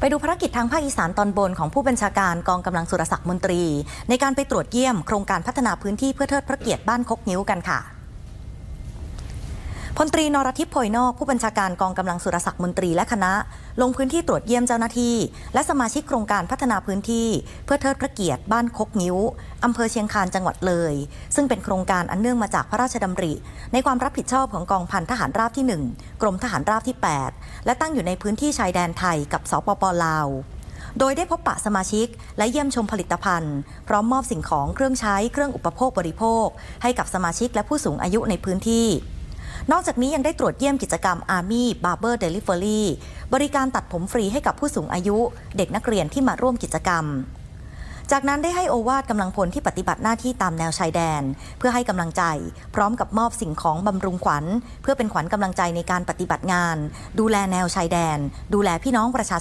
ไปดูภารกิจทางภาคอีสานตอนบนของผู้บัญชาการกองกำลังสุรศักดิ์มนตรี ในการไปตรวจเยี่ยมโครงการพัฒนาพื้นที่เพื่อเทิดพระเกียรติบ้านคกนิ้วกันค่ะ พลตรีนรทิพย์โพยนอกผู้บัญชาการกองกำลังสุรศักดิ์มนตรีและคณะ ลงพื้นที่ตรวจเยี่ยมเจ้าหน้าที่ และสมาชิกโครงการพัฒนาพื้นที่ เพื่อเทิดพระเกียรติบ้านคกนิ้วอำเภอเชียงคานจังหวัดเลย ซึ่งเป็นโครงการอันเนื่องมาจากพระราชดำริ ในความรับผิดชอบของกองพันทหารราบที่ 1 กรมทหารราบที่ 8 และตั้งอยู่ในพื้นที่ชายแดนไทยกับสปปลาวโดยได้พบปะสมาชิก และเยี่ยมชมผลิตภัณฑ์ พร้อมมอบสิ่งของเครื่องใช้เครื่องอุปโภคบริโภค ให้กับสมาชิกและผู้สูงอายุในพื้นที่ นอกจากนี้ยังได้ตรวจเยี่ยมกิจกรรม Army Barber Delivery บริการตัดผมฟรีให้กับผู้สูงอายุ เด็กนักเรียนที่มาร่วมกิจกรรม จากนั้นได้ให้โอวาดกำลังพลที่ปฏิบัติหน้าที่ตามแนวชายแดน เพื่อให้กำลังใจ พร้อมกับมอบสิ่งของบำรุงขวัญ เพื่อเป็นขวัญกำลังใจในการปฏิบัติงาน ดูแลแนวชายแดน ดูแลพี่น้องประชา